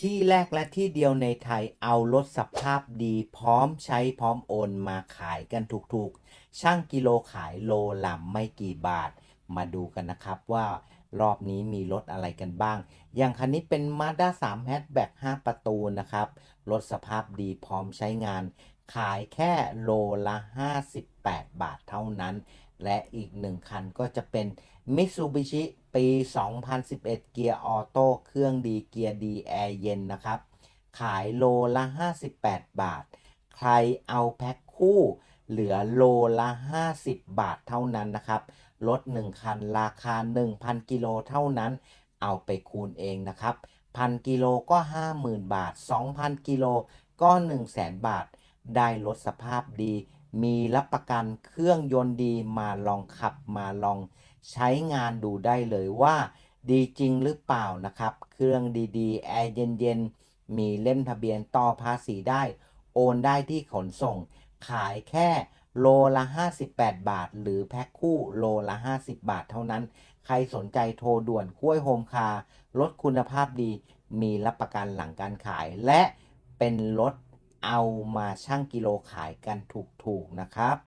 ที่แรกและที่เดียวในไทยเอารถสภาพดีพร้อมใช้พร้อมโอนมาขายกันถูกๆ ช่างกิโลขายโลละไม่กี่บาท มาดูกันนะครับว่ารอบนี้มีรถอะไรกันบ้าง อย่างคันนี้เป็น Mazda 3 Hatchback 5 ประตูนะครับ รถสภาพดีพร้อมใช้งาน ขายแค่โลละ 58 บาทเท่านั้น และอีกหนึ่งคันก็จะเป็น Mitsubishi ปี 2011 เกียร์ออโต้เครื่องดีเกียร์ดีแอร์เย็นนะครับ ขายโลละ 58 บาท ใครเอาแพ็คคู่เหลือโลละ 50 บาทเท่านั้นนะครับรถ1 คันราคา 1,000 กิโลเท่านั้น เอาไปคูณเองนะครับพันกิโลก็ 50,000 บาท 2,000 กิโลก็ 100,000บาท ได้รถสภาพดี มีรับประกันเครื่องยนต์ดีมาลองขับมาลองใช้งานดูได้เลยว่าดีจริงหรือเปล่านะครับ เครื่องดีๆ แอร์เย็นๆ มีเล่มทะเบียนต่อภาษีได้ โอนได้ที่ขนส่ง ขายแค่โลละ 58 บาท หรือแพ็คคู่โลละ 50 บาทเท่านั้น ใครสนใจโทรด่วนกล้วยโฮมคาร์รถคุณภาพดี มีรับประกันหลังการขายและเป็นรถ เอามาชั่งกิโลขายกันถูกๆนะครับ